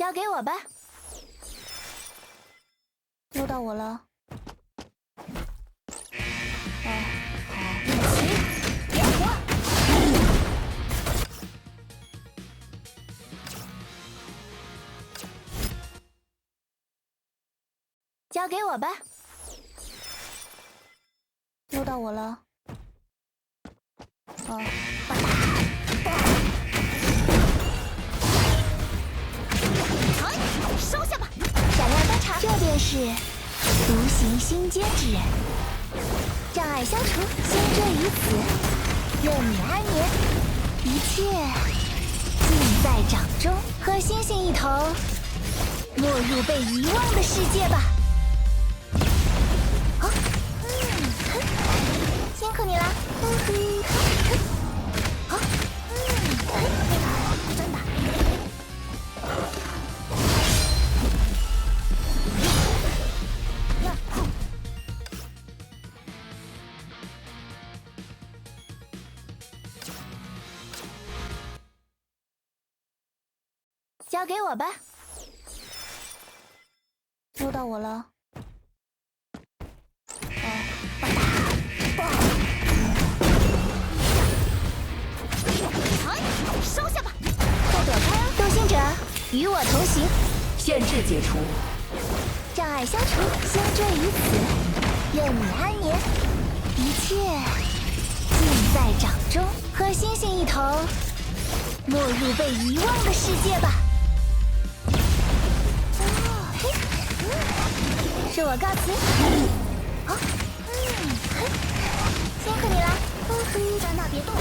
交给我吧。又到我了。哦，好。引擎点火。交给我吧。又到我了。哦，收下吧！闪亮登场，这便是独行心间之人。障碍消除，心坠于此，愿你安眠。一切尽在掌中，和星星一同，落入被遗忘的世界吧。交给我吧。又到我了。收下吧！快躲开哦！独行者，与我同行。限制解除，障碍消除，心坠于此，愿你安眠。一切尽在掌中，和星星一同，没入被遗忘的世界吧。恕我告辞。好，嗯辛苦你了。在那别动。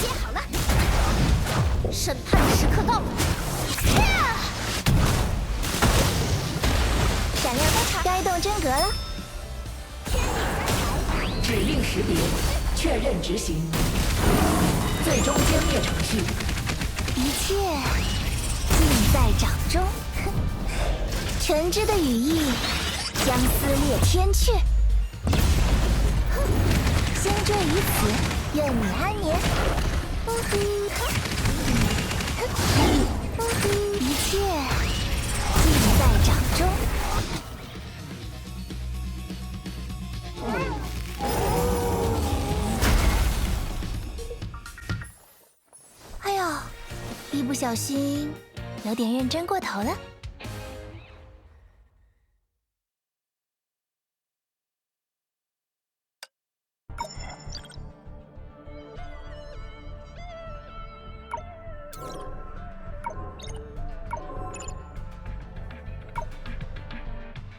接好了，审判时刻到了。该动真格了。指令识别，确认执行，最终歼灭程序，一切尽在掌中。全知的羽翼将撕裂天阙。心坠于此，愿你安眠。一不小心有点认真过头了。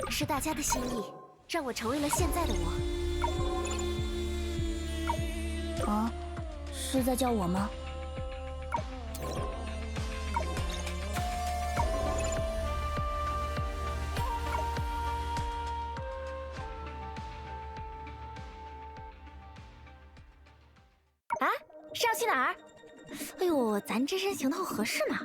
是大家的心意，让我成为了现在的我。啊，是在叫我吗？要去哪儿？哎呦，咱这身行头合适吗？